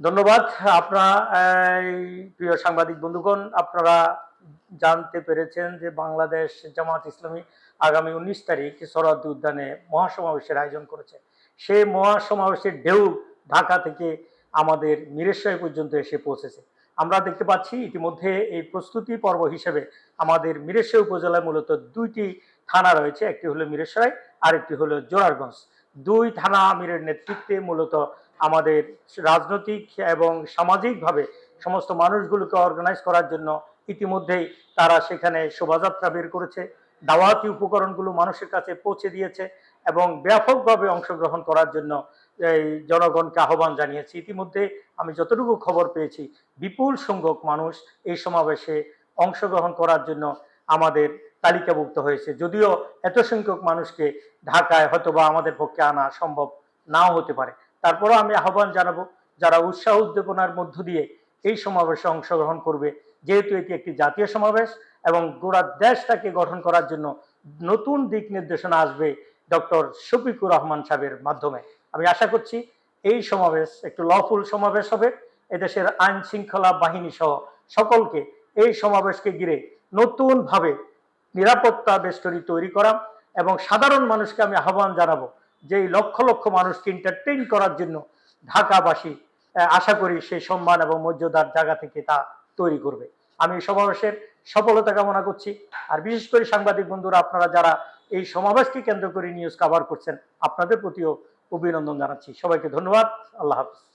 ধন্যবাদ। আপনারা প্রিয় সাংবাদিক বন্ধুগণ, আপনারা জানতে পেরেছেন যে বাংলাদেশ জামাত ইসলামী আগামী উনিশ তারিখ সরাদ্দি উদ্যানে মহাসমাবেশের আয়োজন করেছে। সেই মহাসমাবেশের ঢেউ ঢাকা থেকে আমাদের মিরেশ্বর পর্যন্ত এসে পৌঁছেছে। আমরা দেখতে পাচ্ছি ইতিমধ্যে এই প্রস্তুতি পর্ব হিসেবে আমাদের মিরেশ্বর উপজেলায় মূলত দুইটি থানা রয়েছে, একটি হলো মিরেশ্বরাই আরেকটি হলো জোরারগঞ্জ। দুই থানা আমিরের নেতৃত্বে মূলত আমাদের রাজনৈতিক এবং সামাজিকভাবে সমস্ত মানুষগুলোকে অর্গানাইজ করার জন্য ইতিমধ্যেই তারা সেখানে শোভাযাত্রা বের করেছে। দাওয়াতি উপকরণগুলো মানুষের কাছে পৌঁছে দিয়েছে এবং ব্যাপকভাবে অংশগ্রহণ করার জন্য এই জনগণকে আহ্বান জানিয়েছি। ইতিমধ্যে আমি যতটুকু খবর পেয়েছি, বিপুল সংখ্যক মানুষ এই সমাবেশে অংশগ্রহণ করার জন্য আমাদের তালিকাভুক্ত হয়েছে। যদিও এত সংখ্যক মানুষকে ঢাকায় হয়তোবা আমাদের পক্ষে আনা সম্ভব নাও হতে পারে। তারপরও আমি আহ্বান জানাব, যারা উৎসাহ উদ্দীপনার মধ্য দিয়ে এই সমাবেশে অংশগ্রহণ করবে, যেহেতু এটি একটি জাতীয় সমাবেশ এবং গোড়া দেশটাকে গঠন করার জন্য নতুন দিক নির্দেশনা আসবে ডক্টর শফিকুর রহমান সাহেবের মাধ্যমে। আমি আশা করছি এই সমাবেশ একটু লফুল সমাবেশ হবে। এদেশের আইন শৃঙ্খলা বাহিনী সহ সকলকে এই সমাবেশকে ঘিরে নতুনভাবে নিরাপত্তা বেষ্টনী তৈরি করা এবং সাধারণ মানুষকে আমি আহ্বান জানাব যে এই লক্ষ লক্ষ মানুষকে এন্টারটেইন করার জন্য ঢাকাবাসী আশা করি সেই সম্মান এবং মর্যাদার জায়গা থেকে তা তৈরি করবে। আমি সমাবেশের সফলতা কামনা করছি। আর বিশেষ করে সাংবাদিক বন্ধুরা, আপনারা যারা এই সমাবেশকে কেন্দ্র করে নিউজ কভার করছেন, আপনাদের প্রতিও অভিনন্দন জানাচ্ছি। সবাইকে ধন্যবাদ। আল্লাহ হাফিজ।